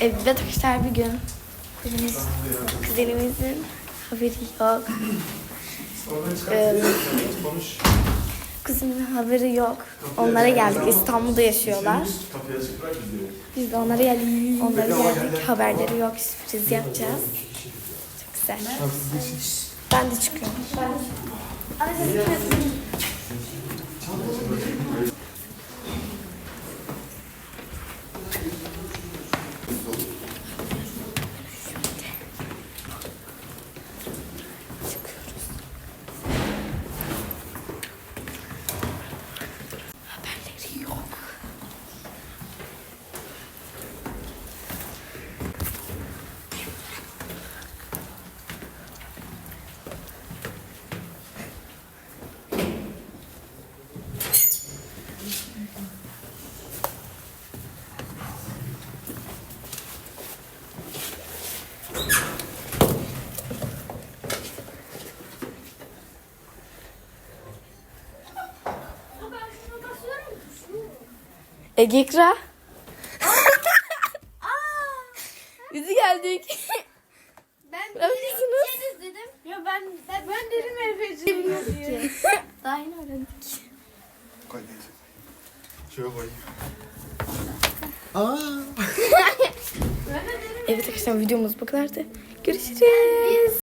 Evet arkadaşlar bir gün kuzenimiz, kuzenimizin haberi yok. Ee, kuzenin haberi yok. Onlara geldik. İstanbul'da yaşıyorlar. Biz de onlara geldik. Onlara geldik. Haberleri yok. Sürpriz yapacağız. Çok güzel. Ben de çıkıyorum. Ben de çıkıyorum. Ege İkra. Biz geldik. Ben Neredesiniz? dedim. Ya ben ben, ben dedim Efe'cim. Daha yeni öğrendik. Koy neyse. Şöyle koyayım. Evet arkadaşlar videomuz bu kadardı. Görüşürüz.